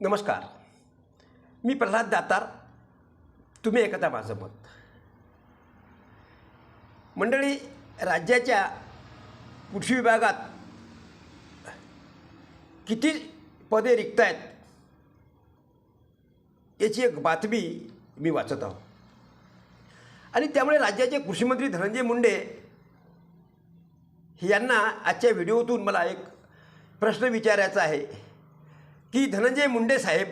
नमस्कार. मी प्रल्हाद दातार. तुम्ही ऐकता माझं मत. मंडळी राज्याच्या कृषी विभागात किती पदे रिक्त आहेत याची एक बातमी मी वाचत आहो. आणि त्यामुळे राज्याचे कृषीमंत्री धनंजय मुंडे यांना आजच्या व्हिडिओतून मला एक प्रश्न विचारायचा आहे. की धनंजय मुंडे साहेब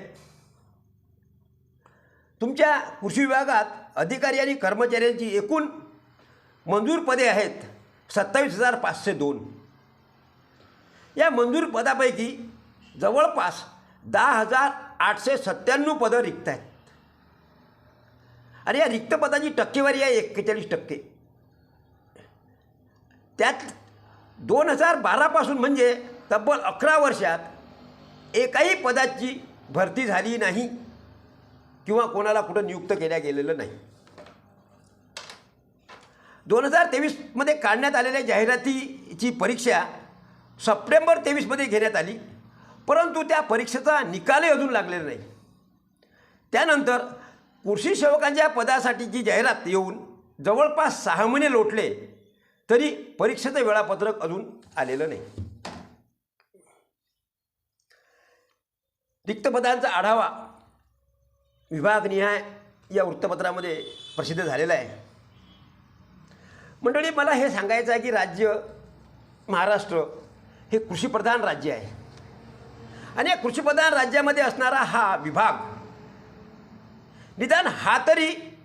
तुमच्या कृषी विभागात अधिकारी आणि कर्मचाऱ्यांची एकूण मंजूर पदे आहेत सत्तावीस हजार पाचशे दोन. या मंजूर पदापैकी जवळपास दहा हजार आठशे सत्त्याण्णव पदं रिक्त आहेत. आणि या रिक्त पदाची टक्केवारी आहे एक्केचाळीस टक्के. त्यात दोन हजार बारापासून म्हणजे तब्बल अकरा वर्षात एकाही पदाची भरती झाली नाही किंवा कोणाला कुठं नियुक्त केल्या गेलेलं नाही. दोन हजार तेवीसमध्ये काढण्यात आलेल्या जाहिरातीची परीक्षा सप्टेंबर तेवीसमध्ये घेण्यात आली परंतु त्या परीक्षेचा निकालही अजून लागलेला नाही. त्यानंतर कृषी सेवकांच्या पदासाठीची जाहिरात येऊन जवळपास सहा महिने लोटले तरी परीक्षेचं वेळापत्रक अजून आलेलं नाही. रिक्त पदांचा आढावा विभागनिहाय या वृत्तपत्रामध्ये प्रसिद्ध झालेला आहे. मंडळी मला हे सांगायचं आहे की राज्य महाराष्ट्र हे कृषीप्रधान राज्य आहे. आणि या कृषीप्रधान राज्यामध्ये असणारा हा विभाग निदान हा तरी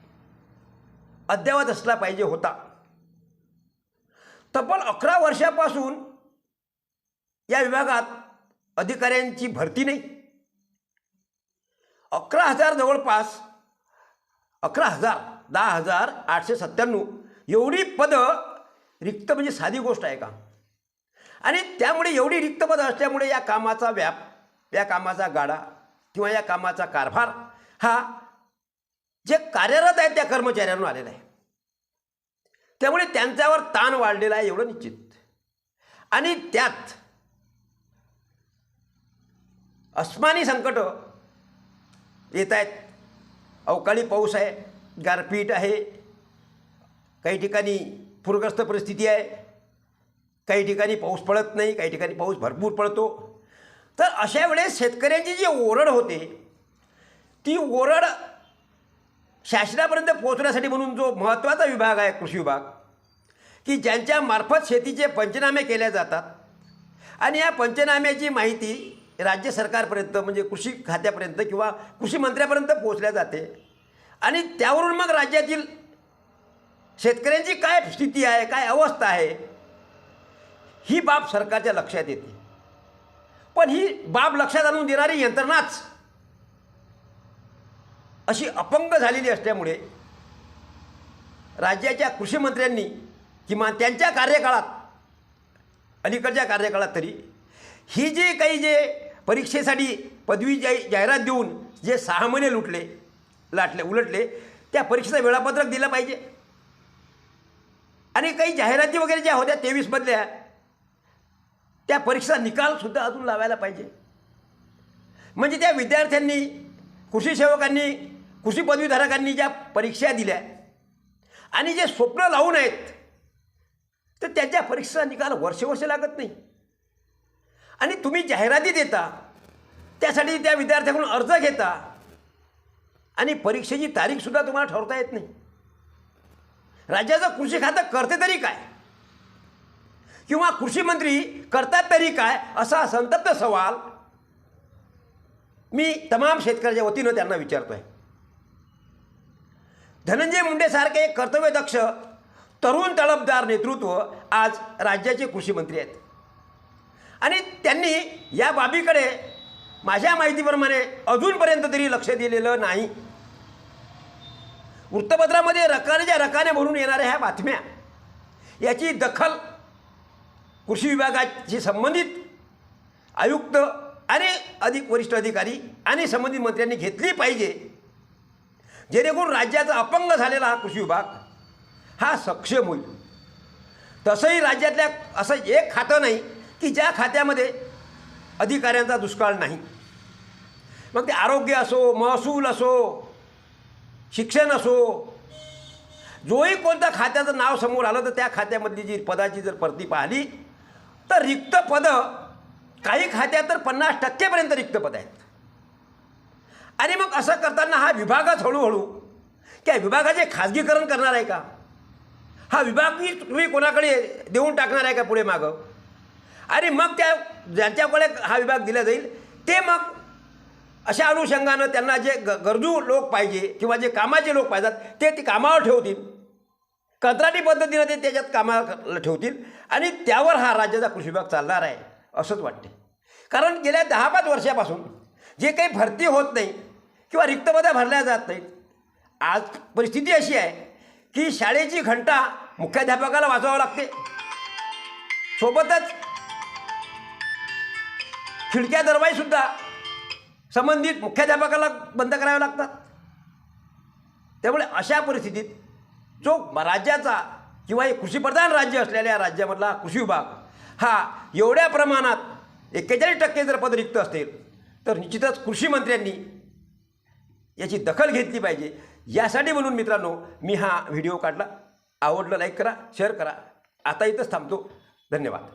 अद्ययावत असला पाहिजे होता. तब्बल अकरा वर्षापासून या विभागात अधिकाऱ्यांची भरती नाही. अकरा हजार जवळपास. अकरा हजार दहा हजार आठशे सत्त्याण्णव. एवढी पदं रिक्त म्हणजे साधी गोष्ट आहे का? आणि त्यामुळे एवढी रिक्त पदं असल्यामुळे या कामाचा व्याप या कामाचा गाडा किंवा या कामाचा कारभार हा जे कार्यरत आहेत त्या कर्मचाऱ्यांवर आलेला आहे. त्यामुळे त्यांच्यावर ताण वाढलेला आहे एवढं निश्चित. आणि त्यात अस्मानी संकट येत आहेत. अवकाळी पाऊस आहे गारपीट आहे. काही ठिकाणी पूरग्रस्त परिस्थिती आहे. काही ठिकाणी पाऊस पडत नाही काही ठिकाणी पाऊस भरपूर पडतो. तर अशा वेळेस शेतकऱ्यांची जी ओरड होते ती ओरड शासनापर्यंत पोहोचण्यासाठी म्हणून जो महत्त्वाचा विभाग आहे कृषी विभाग की ज्यांच्या मार्फत शेतीचे पंचनामे केले जातात. आणि या पंचनाम्याची माहिती राज्य सरकारपर्यंत म्हणजे कृषी खात्यापर्यंत किंवा कृषी मंत्र्यापर्यंत पोहोचल्या जाते. आणि त्यावरून मग राज्यातील शेतकऱ्यांची काय स्थिती आहे काय अवस्था आहे ही बाब सरकारच्या लक्षात येते. पण ही बाब लक्षात आणून देणारी यंत्रणाच अशी अपंग झालेली असल्यामुळे राज्याच्या कृषीमंत्र्यांनी किमान त्यांच्या कार्यकाळात अलीकडच्या कार्यकाळात तरी ही जे काही जे परीक्षेसाठी पदवी जाही जाहिरात देऊन जे सहा महिने लुटले लाटले उलटले त्या परीक्षेचं वेळापत्रक दिलं पाहिजे. आणि काही जाहिराती वगैरे ज्या होत्या तेवीसमधल्या त्या परीक्षेचा निकालसुद्धा अजून लावायला पाहिजे. म्हणजे त्या विद्यार्थ्यांनी कृषी सेवकांनी कृषी पदवीधारकांनी ज्या परीक्षा दिल्या आणि जे स्वप्न लावून आहेत तर त्याच्या परीक्षेचा निकाल वर्ष वर्ष लागत नाही. आणि तुम्ही जाहिराती देता त्यासाठी त्या विद्यार्थ्याकडून अर्ज घेता. आणि परीक्षेची तारीखसुद्धा तुम्हाला ठरवता येत नाही. राज्याचं कृषी खातं करते तरी काय? किंवा कृषी मंत्री करतात तरी काय? असा संतप्त सवाल मी तमाम शेतकऱ्याच्या वतीनं त्यांना विचारतो आहे धनंजय मुंडेसारखे कर्तव्यदक्ष तरुण तळपदार नेतृत्व आज राज्याचे कृषी मंत्री आहेत. आणि त्यांनी या बाबीकडे माझ्या माहितीप्रमाणे अजूनपर्यंत तरी लक्ष दिलेलं नाही. वृत्तपत्रामध्ये रकानेच्या रकाने भरून येणाऱ्या ह्या बातम्या याची दखल कृषी विभागाशी संबंधित आयुक्त आणि अधिक वरिष्ठ अधिकारी आणि संबंधित मंत्र्यांनी घेतली पाहिजे. जेणेकरून राज्याचा अपंग झालेला हा कृषी विभाग हा सक्षम होईल. तसंही राज्यातल्या असं एक खातं नाही की ज्या खात्यामध्ये अधिकाऱ्यांचा दुष्काळ नाही. मग ते आरोग्य असो महसूल असो शिक्षण असो जोही कोणत्या खात्याचं नाव समोर आलं तर त्या खात्यामधली जी पदाची जर परती पाहिली तर रिक्त पदं काही खात्यात तर पन्नास टक्केपर्यंत रिक्त पद आहेत. आणि मग असं करताना हा विभागच हळूहळू त्या विभागाचे खाजगीकरण करणार आहे का? हा विभाग तुम्ही कोणाकडे देऊन टाकणार आहे का पुढे मागं? आणि मग त्या ज्यांच्याकडे हा विभाग दिला जाईल ते मग अशा अनुषंगानं त्यांना जे ग गरजू लोक पाहिजे किंवा जे कामाचे लोक पाहिजेत ते ती कामावर ठेवतील. कंत्राटी पद्धतीनं ते त्याच्यात कामाला ठेवतील आणि त्यावर हा राज्याचा कृषी विभाग चालणार आहे असंच वाटते कारण गेल्या दहा पाच वर्षापासून जे काही भरती होत नाही किंवा रिक्तपदा भरल्या जात नाहीत आज परिस्थिती अशी आहे की शाळेची घंटा मुख्याध्यापकाला वाजवावं लागते. सोबतच खिडक्या दरवाईसुद्धा संबंधित मुख्याध्यापकाला बंद करावे लागतात. त्यामुळे अशा परिस्थितीत जो राज्याचा किंवा हे कृषीप्रधान राज्य असलेल्या राज्यामधला कृषी विभाग हा एवढ्या प्रमाणात एक्केचाळीस टक्के जर पद रिक्त असतील तर निश्चितच कृषी मंत्र्यांनी याची दखल घेतली पाहिजे. यासाठी म्हणून मित्रांनो मी हा व्हिडिओ काढला. आवडलं लाईक करा शेअर करा. आता इथंच थांबतो. धन्यवाद.